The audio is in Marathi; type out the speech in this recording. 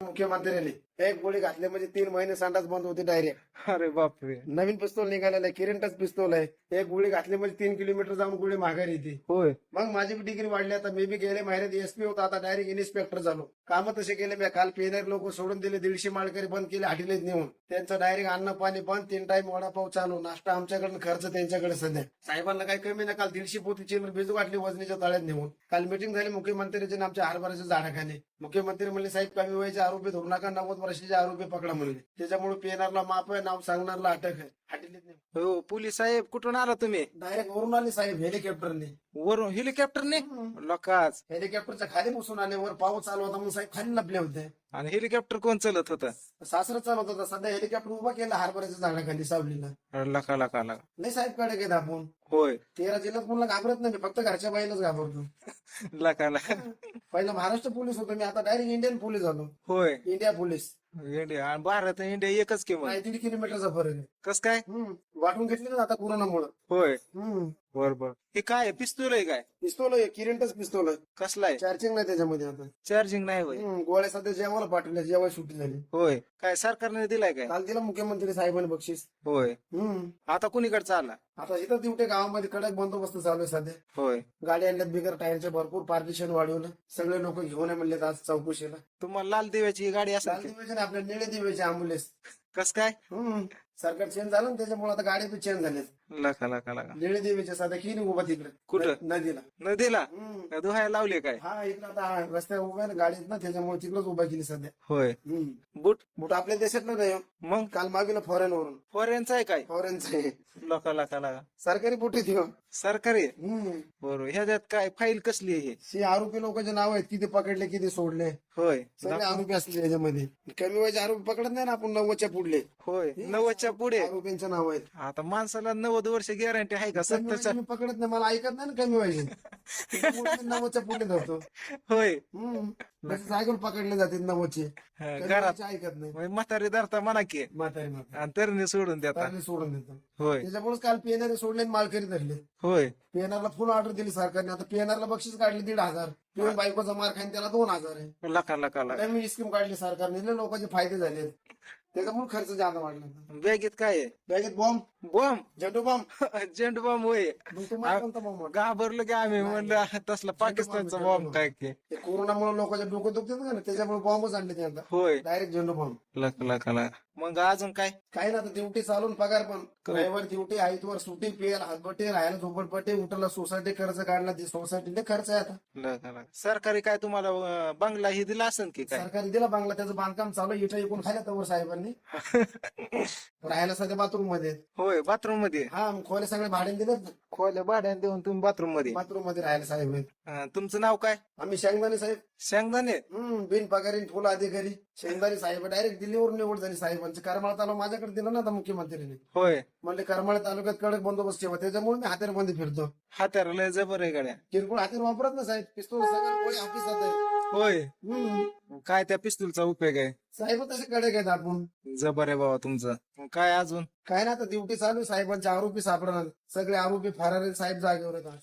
मुख्यमंत्र्यांनी एक गोळी घातली म्हणजे तीन महिने संडास बंद होते डायरेक्ट अरे बापरे. नवीन पिस्तूल निघालेला आहे किरेंटच पिस्तूल आहे. एक गोळी घातली म्हणजे तीन किलोमीटर जाऊन गोळी माघारी येते. होय. मग माझी बी डिग्री वाढली आता मी बी गेले महिन्यात एसपी होता आता डायरेक्ट इन्स्पेक्टर झालो. काम तसे केले मी काल पेनर लोक सोडून दिले दीडशे माळकरी बंद केले हाटीलेच नेऊन. त्यांचं डायरेक्ट अन्न पाणी बंद तीन टाइम वडापाव चालू नाश्ता आमच्याकडे खर्च त्यांच्याकडे सध्या. साहेबांना काही कमी नाही काल दीडशे पोती चिल्लर भिजू वाटली वजनीच्या तळ्यात नेऊन. काल मिटिंग झाली मुख्यमंत्र्यांची आणि आमच्या हरभऱ्याच्या झाडाखाली. मुख्यमंत्री म्हणले साहेब कमी वयाचे आरोपी धरू नका नव्वद वर्षाचे आरोपी पकडा म्हणले त्याच्यामुळे पेनारला माप आहे नाव सांगणारला अटक आहे. हाटीलेच हो पोलीस साहेब कुठून आला तुम्ही? डायरेक्ट वरून आले साहेब हेलिकॉप्टरने. वरून हेलिकॉप्टरने? लोकाच. हेलिकॉप्टरच्या खाली बसून आले वर पाऊस चालू होता म्हणून साहेब खाली लपले होते. आणि हेलिकॉप्टर कोण चालत होतं? सासरं चालवत होता सध्या हेलिकॉप्टर उभा केला हरभऱ्याच्या झाडाखाली सावलीला. लका लका लका. नाही साहेबकडे घेत आपण. होय. तेरा जिल्ह्यात कोणाला घाबरत नाही मी फक्त घरच्या बाईलाच घाबरतो. लका लका. पहिला महाराष्ट्र पोलीस होतो मी आता डायरेक्ट इंडियन पोलीस झालो. होय. India police. इंडिया आणि भारत आणि इंडिया एकच किंमत. नाही दीड किलोमीटरचा फरक आहे. कस काय? हम्म. वाटून घेतली ना आता कोरोनामुळे. होय. हे काय पिस्तूल आहे काय? पिस्तोल आहे किरेंटच पिस्तोल आहे. कसला आहे? चार्जिंग नाही त्याच्यामध्ये आता. चार्जिंग नाही होय. हम्म. गोळ्या सध्या जेवायला पाठवल्या जेवाय सुट्टी झाली. होय. काय सरकारने दिलाय काय? काल दिला मुख्यमंत्री साहेबांनी बक्षीस. होय. हम्म. आता कुणीकडे चालला आता इथं दिवटे गावामध्ये कडक बंदोबस्त चालू आहे सध्या. होय. गाडी आणल्यात बिगर टायरचे भरपूर पार्टिशन वाढवलं. सगळे लोक घेऊन म्हणले आज चौकशीला. तुम्हाला लाल दिव्याची ही गाडी लाल असेल दिव्याचे ना आपल्या निळे दिव्याचे अँब्युलन्स कस काय? हम्म. सरकार चेंज झालं ना त्याच्यामुळे आता गाडी बी चेंज झाल्यात. लका लका लका निळे दिव्याचे साध्या की नाही उभा तिकडे. कुठं? नदीला. नदीला? हम्म. का दुहायला लावले काय? हा इकडे आता रस्त्यावर उभा आहे ना गाडीत ना त्याच्यामुळे तिकडेच उभा केली सध्या. होय. हम्म. बुट? बुट आपल्या देशातलं नाही हो. मग? काल मागेला फॉरेन वरून फॉरेनचा आहे काय? फॉरेनचं आहे. लका लका लका सरकारी बुट आहे ती हो. सरकारी? हम्म. बरोबर ह्याच्यात काय फाईल कसली आहे? ही? हे आरोपी लोकांचे नाव आहेत किती पकडले किती सोडले. होय. सगळे आरोपी असले याच्यामध्ये. कमी वयाचे आरोपी पकडत नाही ना आपण नव्वदच्या पुढले. होय. नव्वदच्या पुढे. आरोपींचे नाव आहेत. आता माणसाला नव्वद वर्ष गॅरंटी आहे का? कमी सत्तरच्या वयाचे मी पकडत नाही मला ऐकत नाही ना कमी मी नव्वदच्या पुढे धरतो. होय. हम्म. जागेवर पकडले जाते नव्वदचे. हा, कमी घरात. ऐकत नाही. होय, म्हातारी धरता म्हणा की. म्हातारी म्हातारी. आणि तरुणी सोडून देता. तारणे सोडून देतो. होय. त्याच्यामुळेच काल पीएनआर सोडले आणि मालकरी धरले. होय. पीएनआरला फुल ऑर्डर दिली सरकारने. आता पीएनआरला बक्षीस काढले दीड हजार. पिऊन बायकोचा मार खाईन त्याला दोन हजार आहे. लका लका लका नवीन स्कीम काढली सरकारने. लय लोकांचे फायदे झाले त्याच्यामुळे खर्च जादा वाढला बॅगेत काय आहे? बॅगेत बॉम्ब. बॉम्ब. झेंडू बॉम्ब. झेंडू बॉम्ब होय. मग तुम्हाला कोणता बॉम्ब वाटला? घाबरलो की आम्ही. म्हणलं तसला पाकिस्तानचा बॉम्ब काय की? ते कोरोनामुळे लोकांचे डोकं दुखतात का ना त्याच्यामुळे बॉम्बच आणले ते आता. होय. डायरेक्ट झेंडू बॉम्ब. लका लका लका. मग अजून काय? काही ना आता ड्युटी चालून पगार पण. रविवार ड्युटी आयतवार सुट्टी पेल हातबट्टे राहायला झोपडपट्टे उठला सोसायटी कर्ज काढला ते सोसायटीने खर्च आहे आता. लका लका. सरकारी काय तुम्हाला अं, बंगला ही दिला असेल की काय? सरकारने दिला बांगला त्याचं बांधकाम चालू. इटा एकूण खाल्या तवर साहेबांनी. राहायला सध्या बाथरूममध्ये होय. बाथरूममध्ये. हा मग खोले सगळे भाड्याने दिलेत ना. खोल्या भाड्याने देऊन तुम्ही बाथरूममध्ये. बाथरूममध्ये राहायला साहेब आहेत. अं, तुमचं नाव काय? आम्ही शेंगदाणे साहेब. शेंगदाणे? हम्म बिन पगारी फुल अधिकारी. शेंगदाणे साहेब डायरेक्ट दिल्लीवर निवड झाली साहेबांची. करमाळा तालुका माझ्याकडे दिला ना आता मुख्यमंत्र्यांनी. होय. म्हणले करमाळा तालुक्यात कडक बंदोबस्त ठेवा त्याच्यामुळे मी हातेरमध्ये फिरतो. हात्याला लय जबर आहे गाड्या. किरकोळ हातेर वापरत ना साहेब. पिस्तूल सगळं कोणी ऑफिसात आहे होय. काय त्या पिस्तूलचा उपयोग आहे? साहेब तसे कडक आहेत आपण. जबर आहे बाबा तुमचं. काय अजून? काय ना आता ड्युटी चालू आहे साहेबांचे आरोपी सापडणार. सगळे आरोपी फरारी साहेब जागेवर आहेत आज.